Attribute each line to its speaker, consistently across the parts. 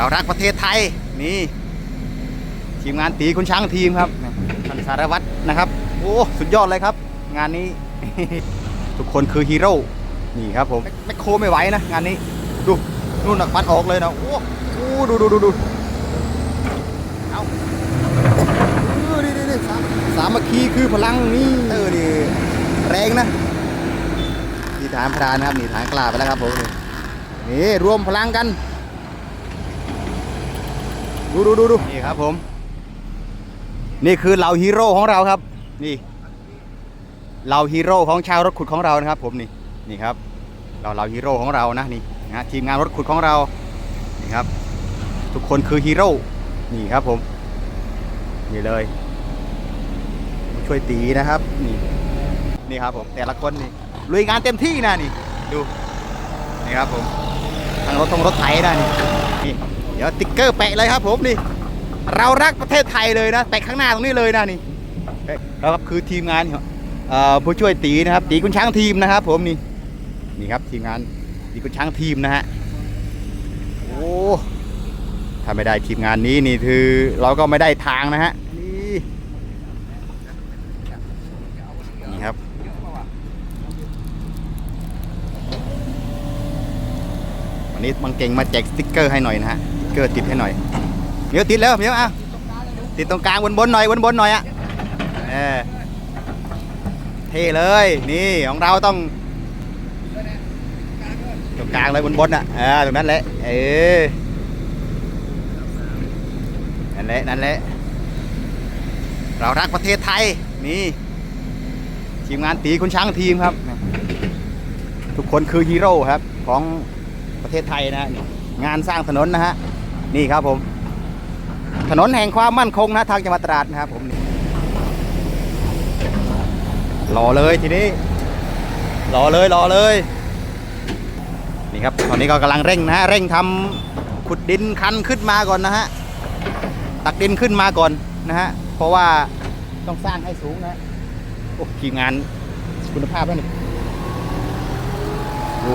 Speaker 1: เรารักประเทศไทยนี่ทีมงานตีคุณช้างทีมครับท่านสารวัตรนะครับโอ้สุดยอดเลยครับ งานนี้ ทุกคนคือฮีโร่นี่ครับผมแมคโคไม่ไหวนะงานนี้ ดูนู่นนะควันออกเลยนะโอ้โอ้ดูดูดูดูเอาเออนี่นี่นี่สามสามัคคีคือพลังนี่เออนี่แรงนะนี่ฐานพรานนะครับนี่ฐานกล้าไปแล้วครับผมนี่รวมพลังกัน ดูดูดูดูนี่ครับผม นี่คือเหล่าฮีโร่ของเราครับ นี่เหล่าฮีโร่ของชาวรถขุดของเรานะครับ ผมนี่นี่ครับเราเหล่าฮีโร่ของเรานะนี่นะฮะทีมงานรถขุดของเรานี่ครับ ทุกคนคือฮีโร่นี่ครับผมนี่เลยผู้ช่วยตีนะครับนี่นี่ครับผมแต่ละคนนี่ลุยงานเต็มที่นะนี่ ดูนี่ครับผมทางรถทงรถไถนะนี่นี่เดี๋ยวติ๊กเกอร์แปะเลยครับผมนี่เรารักประเทศไทยเลยนะแปะข้างหน้าตรงนี้เลยนะนี่แล้วครับคือทีมงานเอ่อผู้ช่วยตีนะครับ ตีคุณช้างทีมนะครับ ผมนี่นี่ครับทีมงานตีคุณช้างทีมนะฮะโอ้ถ้าไม่ได้ทีมงานนี้นี่คือเราก็ไม่ได้ทางนะฮะนี่นี่ครับวันนี้บังเก่งมาแจกสติ๊กเกอร์ให้หน่อยนะฮะ เกอร์ติดให้หน่อยเดี๋ยวติดแล้วเดี๋ยวอะติดตรงกลางบนบนหน่อยบนบนหน่อยอะเออเท่เลย นี่ของเราต้องตรงกลางเลยบนบนอะเออตรงนั้นแหละเออนั่นแหละนั่นแหละเรารักประเทศไทยนี่ทีมงานตีคุณช้างทีมครับ ทุกคนคือฮีโร่ครับของประเทศไทยนะ งานสร้างถนนนะฮะ นี่ครับผม ถนนแห่งความมั่นคงนะทางจังหวัดตราดนะครับผมรอเลยทีนี้รอเลยรอเลยนี่ครับตอนนี้ก็กำลังเร่งนะฮะเร่งทำขุดดินคันขึ้นมาก่อนนะฮะตักดินขึ้นมาก่อนนะฮะเพราะว่าต้องสร้างให้สูงนะโอ้ทีมงานคุณภาพแล้วนี่ดู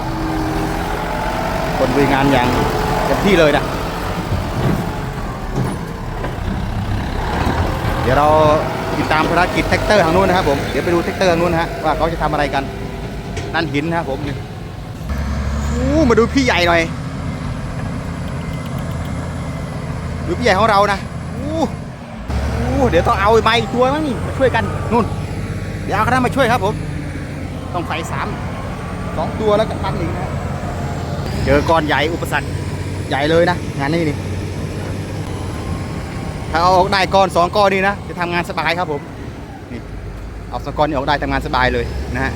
Speaker 1: คนลุยงานอย่างเต็มที่เลยนะ เดี๋ยวเราติดตามภารกิจแท็กเตอร์ทางนู้นนะครับผม เดี๋ยวไปดูแท็กเตอร์ทางนู้นฮะว่าเขาจะทำอะไรกัน นั่นหินนะครับผมนี่อู้มาดูพี่ใหญ่หน่อย ดูพี่ใหญ่ของเรานะอู้อู้เดี๋ยวต้องเอาไม้ตัวมั้งนี่มาช่วยกันนู่น เดี๋ยวเอาคณะมาช่วยครับผม ต้องใส่สามสองตัวแล้วก็ตันอีกนะ เจอก้อนใหญ่อุปสรรคใหญ่เลยนะ งานนี้นี่ ถ้าเอาออกได้ก้อนสองก้อนนี่นะจะทำงานสบายครับผมนี่เอาสองก้อนนี้ออกได้ทำงานสบายเลยนะฮะ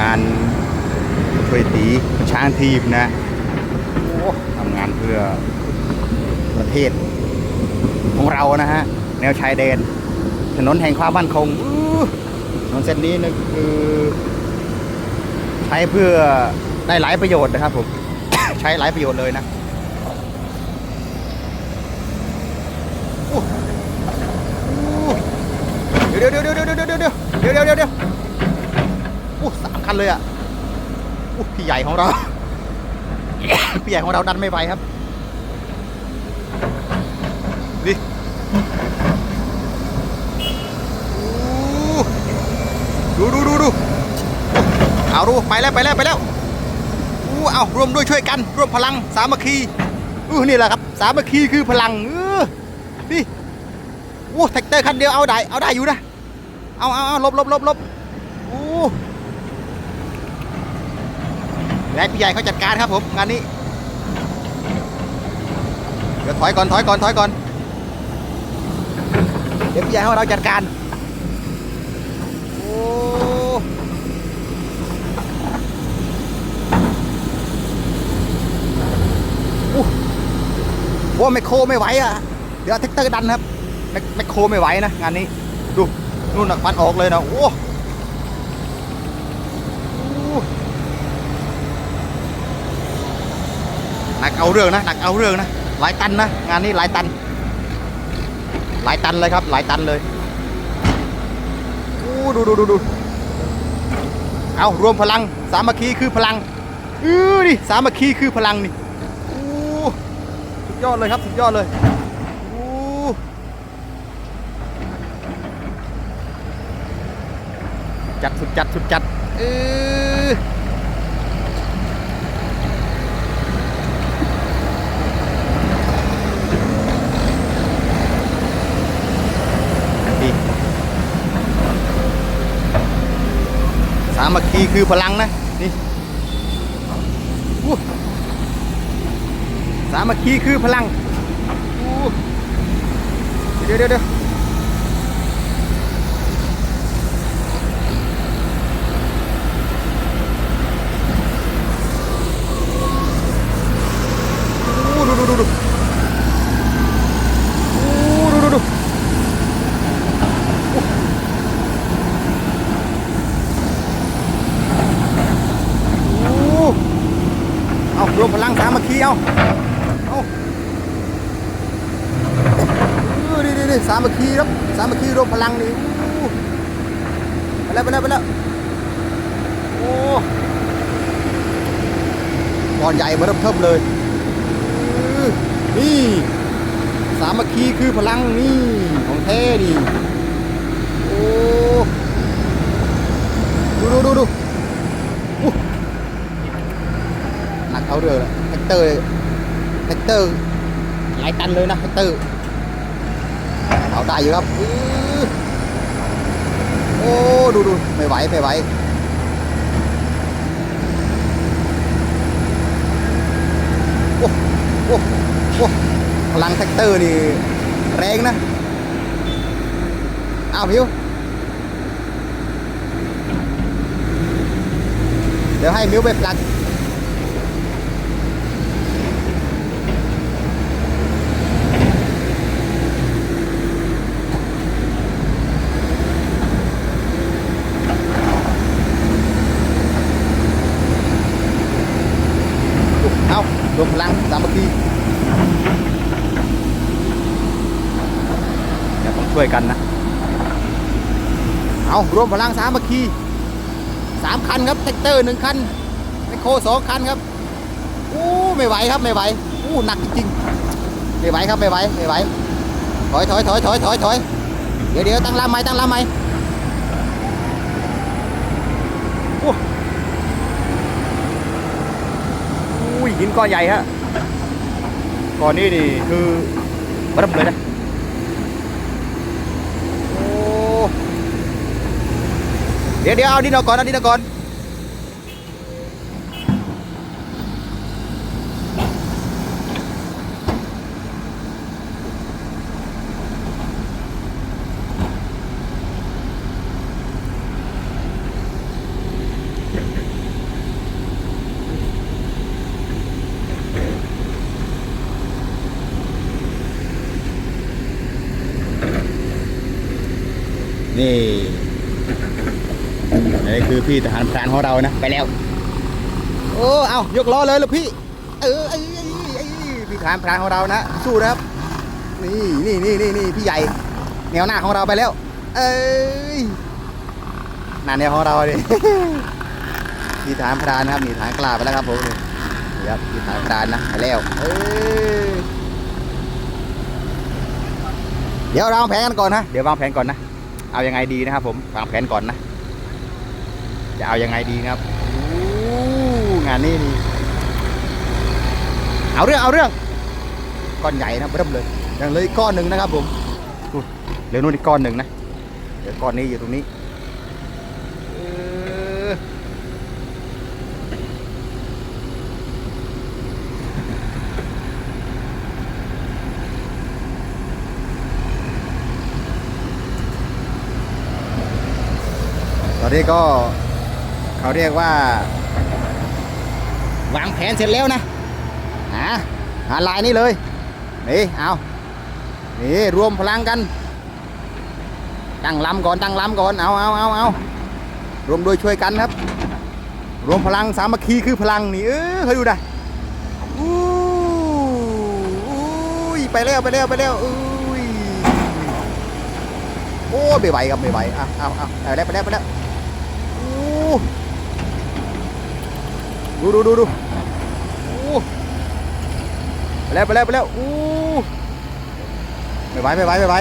Speaker 1: งานช่วยตีช้างทีมนะโอ้ทำงานเพื่อประเทศของเรานะฮะแนวชายแดน ถนนแห่งความมั่นคงถนนเส้นนี้นี่คือ ใช้เพื่อได้หลายประโยชน์นะครับผม ใช้หลายประโยชน์เลยนะ เดี๋ยวเดี๋ยวเดี๋ยวเดี๋ยวเดี๋ยวเดี๋ยวเดี๋ยวเดี๋ยวเดี๋ยวเดี๋ยวเดี๋ยวโอ้สามคันเลยอะโอ้พี่ใหญ่ของเรา พี่ใหญ่ของเราดันไม่ไหวครับดิดูดูดูดูเอาดูไปแล้วไปแล้วไปแล้วอู้เอาร่วมด้วยช่วยกัน ร่วมพลังสามัคคีอู้นี่แหละครับ สามัคคีคือพลังเออ โอ้แท็กเตอร์คันเดียวเอาได้เอาได้อยู่นะเอาเอาเอาลบลบลบลบโอ้และพี่ใหญ่เขาจัดการครับผมงานนี้เดี๋ยวถอยก่อนถอยก่อนถอยก่อนเดี๋ยวพี่ใหญ่ของเราจัดการโอ้โอ้ไม่โคไม่ไหวอะเดี๋ยวเอาแท็กเตอร์ดันครับ แมคแมคโครไม่ไหวนะงานนี้ดูนู่นนะควันออกเลยนะโอ้โอ้หนักเอาเรื่องนะหนักเอาเรื่องนะหลายตันนะงานนี้หลายตัน หลายตันเลยครับ หลายตันเลยโอ้ดูดูดูดูเอารวมพลัง สามัคคีคือพลังอือดิสามัคคีคือพลังนี่โอ้สุดยอดเลยครับสุดยอดเลยโอ้ จัดสุดจัดสุดจัดเออดีสามัคคีคือพลังนะ นี่สามัคคีคือพลังเดี๋ยวเดี๋ยวเดี๋ยวอู้ดูดูดูดูอู้ดูดูดูอู้เอารวมพลังสามัคคีเอา เอาเออนี่นี่นี่ สามัคคีครับสามัคคีรวมพลังนี่อู้ไปแล้วไปแล้วไปแล้วโอ้บอลใหญ่มาเริ่มเทิมเลยนี่สามัคคีคือพลังนี่ของแท้นี่โอ้ดูดูดูดูหนักเอาเรือแล้วแท็กเตอร์แท็กเตอร์หลายตันเลยนะแท็กเตอร์ เอาได้อยู่ครับโอ้ดูดูไม่ไหวไม่ไหวโอ้โอ้โอ้พลังแท็กเตอร์นี่แรงนะอ้าวพิวเดี๋ยวให้มิวไปปลัก เอารวมพลังสามัคคีเดี๋ยวต้อง ช่วยกันนะ เอารวมพลังสามัคคีสามคันครับแท็กเตอร์หนึ่งคันไมคโครสองคันครับอู้ไม่ไหวครับไม่ไหวอู้หนักจริงไม่ไหวครับไม่ไหวไม่ไหวถอยถอยถอยถอยถอยถอยเดี๋ยวเดี๋ยวตั้งลำใหม่ตั้งลำใหม่โอ้อุ้ยหินก้อนใหญ่ฮะก้อนนี้นี่คือเริ่มเลยนะ โอ้ เดี๋ยวเดี๋ยวเอาดินเอาก่อนเอาดินเอาก่อนนี่ นี่คือพี่ทหารพรานของเรานะไปแล้ว โอ้เอายกล้อเลยลูกพี่ เออไอ้พี่ทหารพรานของเรานะสู้นะครับ นี่นี่นี่นี่นี่พี่ใหญ่แนวหน้าของเราไปแล้ว เอ้ยหน้าแนวของเราดิพี่ทหารพรานนะครับนี่ทหารกล้าไปแล้วครับผมนี่นี่ครับพี่ทหารพรานนะไปแล้วเอ้ยเดี๋ยวเราวางแผนกันก่อนนะ เดี๋ยววางแผนก่อนนะ เอายังไงดีนะครับผม วางแผนก่อนนะ จะเอายังไงดีครับงานนี้นี่เอาเรื่องเอาเรื่องก้อนใหญ่นะเริ่มเลยยังเลยก้อนหนึ่งนะครับผมดูเหลือนู่นอีกก้อนหนึ่งนะเดี๋ยวก้อนนี้อยู่ตรงนี้ตอนนี้ก็ เขาเรียกว่า วางแผนเสร็จแล้วนะหาหาลายนี้เลยนี่เอานี่รวมพลังกัน ตั้งลำก่อนตั้งลำก่อนเอาเอาเอาเอารวมโดยช่วยกันครับ รวมพลังสามัคคีคือพลังนี่เออเคยดูนะอู้อุ้ยไปแล้วไปแล้วไปแล้วอุ้ยโอ้ไม่ไหวครับไม่ไหวอะเอาเอาไปแล้วไปแล้วไปแล้วอู้ ดูดูดูดูไปแล้วไปแล้วไปแล้วอู้ไม่ไหวไม่ไหวไม่ไหว